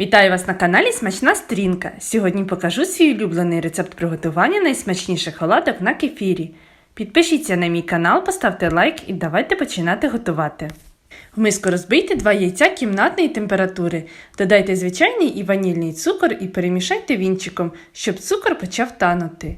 Вітаю вас на каналі Смачна Стрінка. Сьогодні покажу свій улюблений рецепт приготування найсмачніших оладок на кефірі. Підпишіться на мій канал, поставте лайк і давайте починати готувати. В миску розбийте 2 яйця кімнатної температури. Додайте звичайний і ванільний цукор і перемішайте вінчиком, щоб цукор почав танути.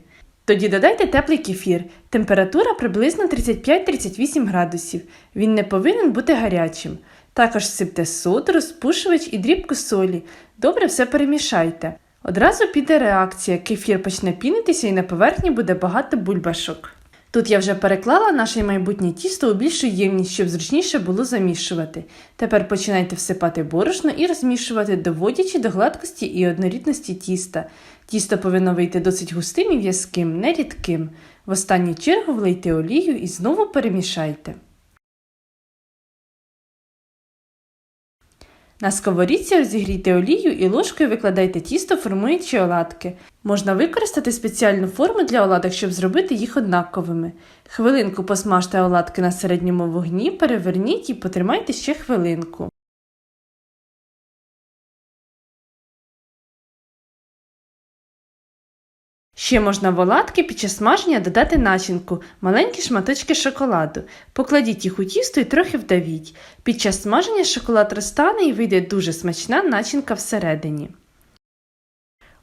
Тоді додайте теплий кефір. Температура приблизно 35-38 градусів. Він не повинен бути гарячим. Також сипте суд, розпушувач і дрібку солі. Добре все перемішайте. Одразу піде реакція, кефір почне пінитися і на поверхні буде багато бульбашок. Тут я вже переклала наше майбутнє тісто у більшу ємність, щоб зручніше було замішувати. Тепер починайте всипати борошно і розмішувати, доводячи до гладкості і однорідності тіста. Тісто повинно вийти досить густим і в'язким, не рідким. В останню чергу влийте олію і знову перемішайте. На сковорідці розігрійте олію і ложкою викладайте тісто, формуючи оладки. Можна використати спеціальну форму для оладок, щоб зробити їх однаковими. Хвилинку посмажте оладки на середньому вогні, переверніть і потримайте ще хвилинку. Ще можна в оладки під час смаження додати начинку, маленькі шматочки шоколаду. Покладіть їх у тісто і трохи вдавіть. Під час смаження шоколад розтане і вийде дуже смачна начинка всередині.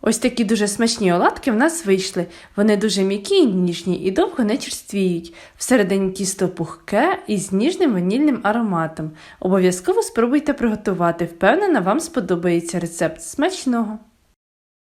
Ось такі дуже смачні оладки в нас вийшли. Вони дуже м'які і ніжні і довго не черствіють. Всередині тісто пухке і з ніжним ванільним ароматом. Обов'язково спробуйте приготувати. Впевнена, вам сподобається рецепт смачного.